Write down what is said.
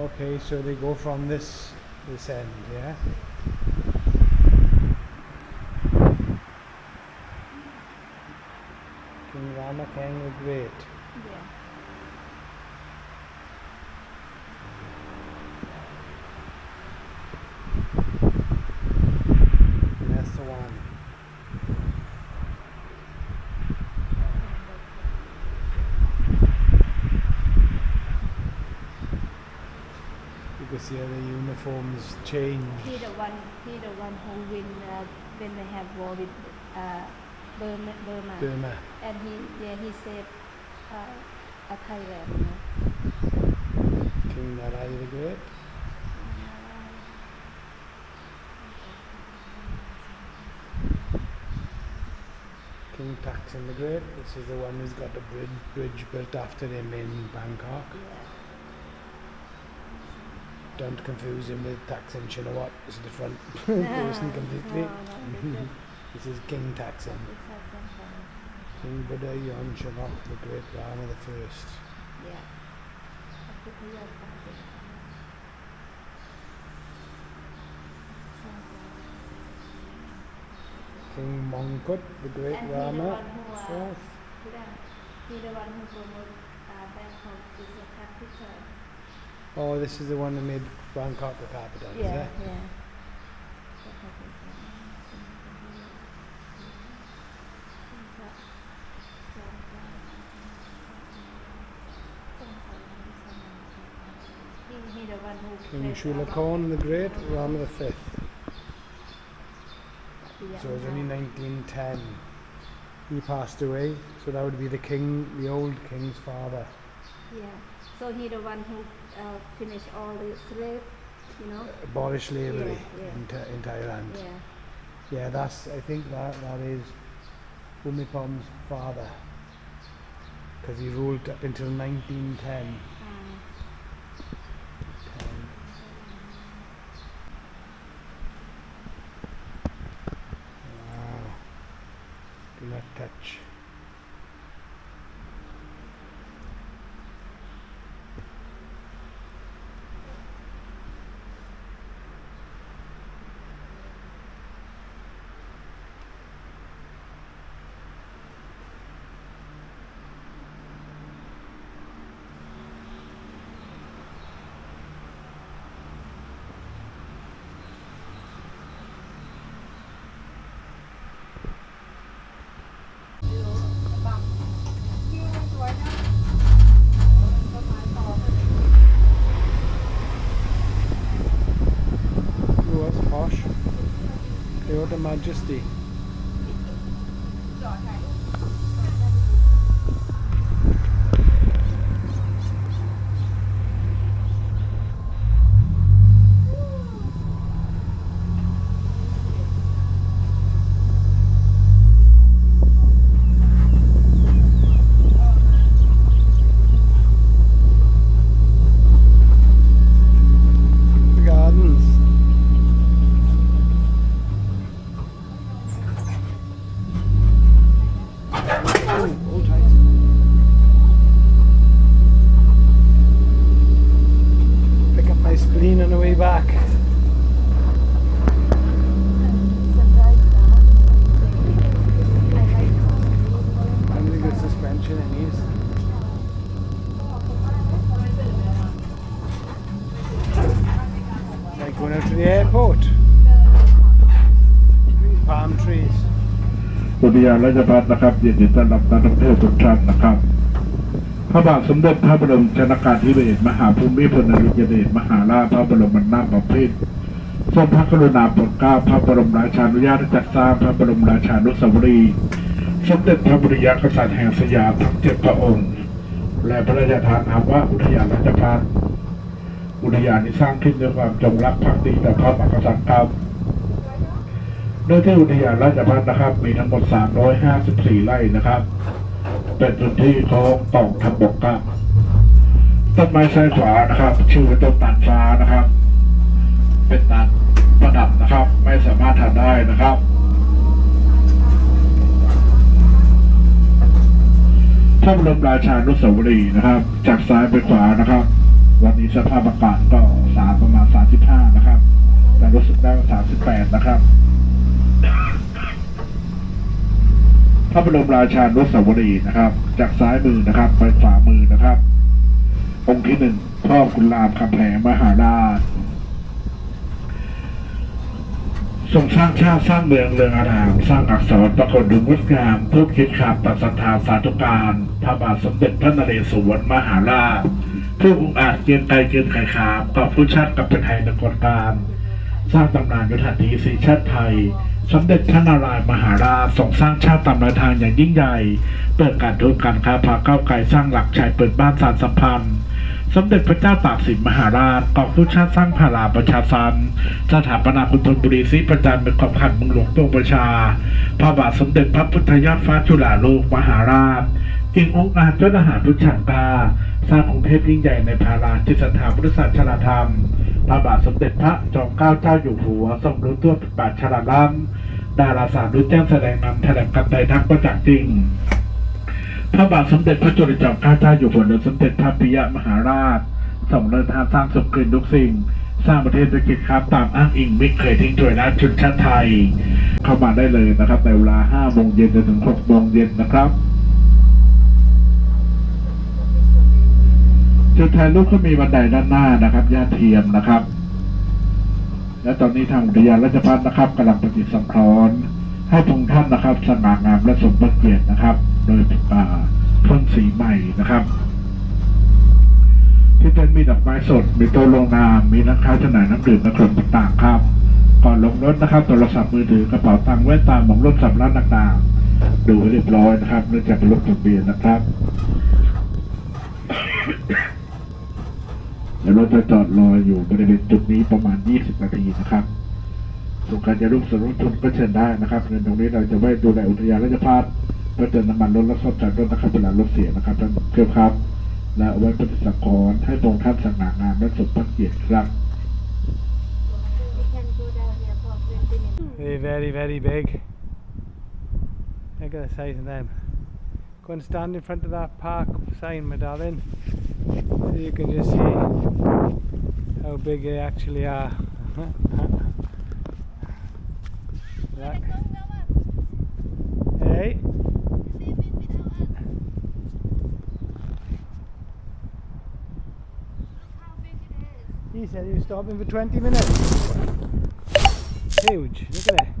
okay so they go from this this end yeah King can would wait yeah this year the uniforms changed. He the one, he the one who win uh, when they have war with uh, Burma, Burma. Burma. And he, yeah, he saved uh, Thailand. King Narai the Great. King Taksin the Great, This is the one who's got the bridge, bridge built after him in Bangkok. Yeah. Don't confuse him with Taksin Shinawat. It's a different person completely. this is King Taksin. King Buddha Yon Shanok, the great Rama the first. Yeah. King Mongkut, the great and Rama, uh, fourth. He the one who promoted uh, Bangkok is a capital. Oh, this is the one that made Ron Copper copy that, is Yeah, it? yeah. King played Along- the Great, Rama the Fifth. So it was only 1910. He passed away, so that would be the king, the old king's father. Yeah. So he the one who uh, finished all the slave, you know. Abolish slavery yeah, yeah. In, in Thailand. Yeah. Yeah, that's. I think that that is Bumipom's father, because he ruled up until 1910. Wow. Do not touch. Majesty. lean on the way back. Really good suspension it needs. Like going out to the airport. Palm trees. สุริยาและจะบาลนะครับยินดีต้อนรับนักท่องเที่ยวทุกท่านนะครับพระบาทสมเด็จพระบรมชนกาธิเบศมหาภูมิพลอดุลยเดชมหาราชพระบรมนาถบพิตรทรงพระกรุณาโปรดเกล้า พระบรมราชานุญาตจัดสร้าง พระบรมราชานุสาวรีย์สมเด็จพระบริยากษัตริย์แห่งสยามทั้งเจ็ดพระองค์ และพระราชทานนามว่าอุทยานราชพัฒน์อุทยานที่สร้างขึ้นด้วยความจงรักภักดีต่อพระมหากษัตริย์ครับเนือที่อุทยานราชพัฒน์นะครับ มีทั้งหมด354 ไร่นะครับเป็นพื้นที่ของกองทัพบกครับต้นไม้ซ้ายขวานะครับ ชื่อต้นตานฟ้านะครับ เป็นตานประดับนะครับ ไม่สามารถทานได้นะครับท่าบรมราชานุสาวรีนะครับ จากซ้ายไปขวานะครับ วันนี้สภาพอากาศก็สามประมาณสามสิบห้านะครับแต่รู้สึกได้ว่าสามสิบแปดนะครับพระบรมราชานุสาวรีนะครับ จากซ้ายมือนะครับ ไปขวามือนะครับองค์ที่หนึ่งพ่อคุณรามคำแหงมหาราชทรงสร้างชาติสร้างเมืองเรืองอาราม สร้างอักษรปรากฏดุงดงามเพิ่มคิดขับปัสถาสาธุการ พระบาทสมเด็จพระนเรศวร มหาราชผู้องอาจเกียนไลเกียนไขขากับผู้ชาติกับเป็นไทยนกรการสร้างตำนานยุทธนัีสีชาติไทย สมเด็จพระนารายมหาราชทรงสร้างชาติตามแนวทางอย่างยิ่งใหญ่ เปิดการทุนการค้าพาเก้าไกลสร้างหลักชายเปิดบ้านสารสัมพันธ์สมเด็จพระเจ้าตากสินมหาราชกองทุนชาติสร้างพาราประชาสันสถาปนาคุณธนบุรีศรีประจันเป็นความขันมึงหลวงตัวประชาพระบาทสมเด็จพระพุทธยอดฟ้าจุฬาโลกมหาราชกิ่งองค์อาจเจ้าทหารพุทธชันตาสร้างกรุงเทพยิ่งใหญ่ในพาราจิตสถาพุทธศาสนาธรรมพระบาทสมเด็จพระจอมเกล้าเจ้าอยู่หัวทรงรู้ทั่วปึงาชราล้ำดาราศาสตร์รู้แจ้งแสดงนำแถลงกันใดทั้งประจักษ์จริง พระบาทสมเด็จพระจุลจอมเกล้าเจ้าอยู่หัวเดินสมเด็จพระปิยมหาราช ทรงเริมทาสร้างสมคืนทุกสิ่ง สร้างประเทศธุรกิจครับตามอ้างอิงไม่เคยทิ้งถวยนะชุดชาติไทย เข้ามาได้เลยนะครับในเวลา5โมงเย็นจนถึง6โมงเย็นนะครับจุดถ่ายรูปก็มีบันไดด้านหน้านะครับ ย่าเทียมนะครับ และตอนนี้ทางอุทยานราชพัฒนะครับกำลังปฏิสังพรน์ให้ทุกท่านนะครับสง่างามและสมบูรณ์เกียรตินะครับ โดยเพิ่มสีใหม่นะครับ ที่เต็นมีดอกไม้สดมีโต๊ะลงนานมีน้กค้าจำหน่ายน้ำดื่มและเคองต่างๆครับ ก่อนลงรถนะครับโทรศัพท์มือถือกระเป๋าตังค์แว่นตาหมองรถสำรับต่างๆดูเรียบร้อยนะครับเนื่องจากเป็นรถทะเบียนนะครับเดี๋ยวเราจะจอดรออยู่บริเวณจุดนี้ประมาณ 20นาทีนะครับส่วนการจะรูปสรุปชนก็เชิญได้นะครับ เงินตรงนี้เราจะไว้ดูแลอุทยานราชะัฏเพื่อเติมน้ำมันรถและซ่อมแซมรถนะครับเวลารถเสียนะครับท่านเพื่อนครับและไว้ปฏิสังกรให้ตรงท่านสง่างามและสมพระเกียรติครับ Very, very, very big. Look at the size of them. Go and stand in front of that park sign, my darling. So you can just see how big they actually are. Hey. He said he was stopping for 20 minutes. Huge, look at that.